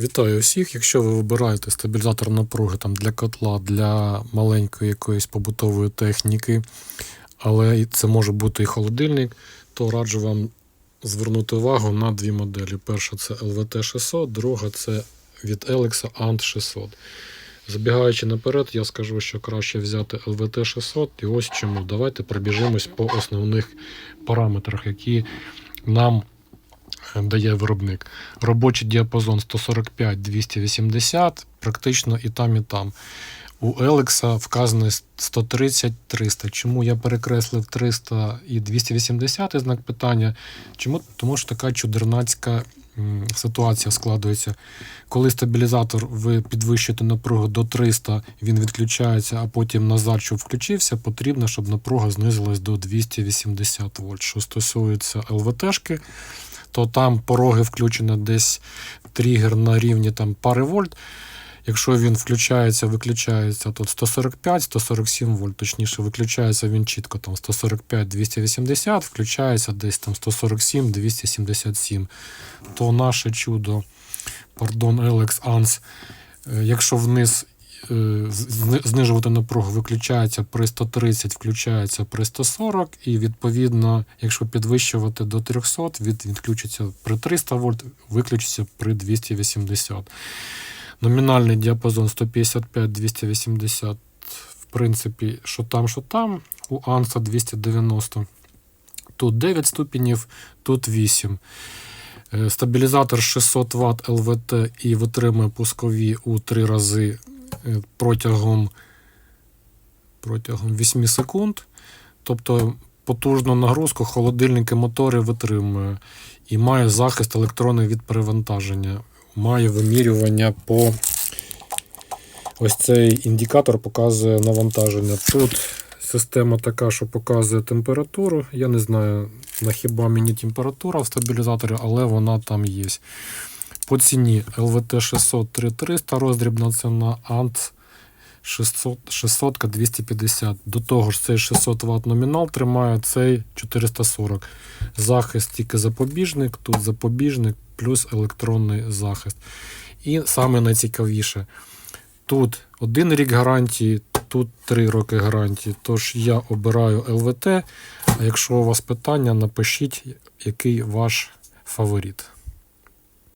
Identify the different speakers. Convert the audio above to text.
Speaker 1: Вітаю всіх. Якщо ви вибираєте стабілізатор напруги там, для котла, для маленької якоїсь побутової техніки, але це може бути і холодильник, то раджу вам звернути увагу на дві моделі. Перша це LVT 600, друга це від Alexa ANT 600. Забігаючи наперед, я скажу, що краще взяти LVT 600 і ось чому. Давайте пробіжимось по основних параметрах, які нам дає виробник. Робочий діапазон 145-280, практично і там, і там. У Елекса вказано 130-300. Чому я перекреслив 300 і 280 і знак питання? Чому? Тому що така чудернацька ситуація складується. Коли стабілізатор ви підвищуєте напругу до 300, він відключається, а потім назад, щоб включився, потрібно, щоб напруга знизилась до 280 вольт. Що стосується ЛВТшки, то там пороги включено десь тригер на рівні там пари вольт. Якщо він включається, виключається, то 145-147 вольт, точніше, виключається він чітко там 145-280, включається десь там 147-277. То наше чудо, пардон, Alex ANS, е, якщо вниз е, знижувати напругу, виключається при 130, включається при 140, і відповідно, якщо підвищувати до 300, від, відключиться при 300 вольт, виключиться при 280. Номінальний діапазон 155-280, в принципі, що там, що там. У Анса 290. Тут 9 ступенів, тут 8. Е, Стабілізатор 600 Вт ЛВТ і витримує пускові у 3 рази протягом, протягом 8 секунд. Тобто потужну нагрузку холодильники мотори витримує і має захист електронний від перевантаження. Має вимірювання по ось цей індикатор показує навантаження. Тут система така, що показує температуру. Я не знаю, на хіба мені температура в стабілізаторі, але вона там є. По ціні LVT 600 3300 роздрібна ціна, 600, 600 250. До того ж, цей 600 Вт номінал тримає, цей 440. Захист тільки запобіжник, тут запобіжник, плюс електронний захист. І саме найцікавіше, тут один рік гарантії, тут три роки гарантії. Тож я обираю ЛВТ. А якщо у вас питання, напишіть, який ваш фаворит.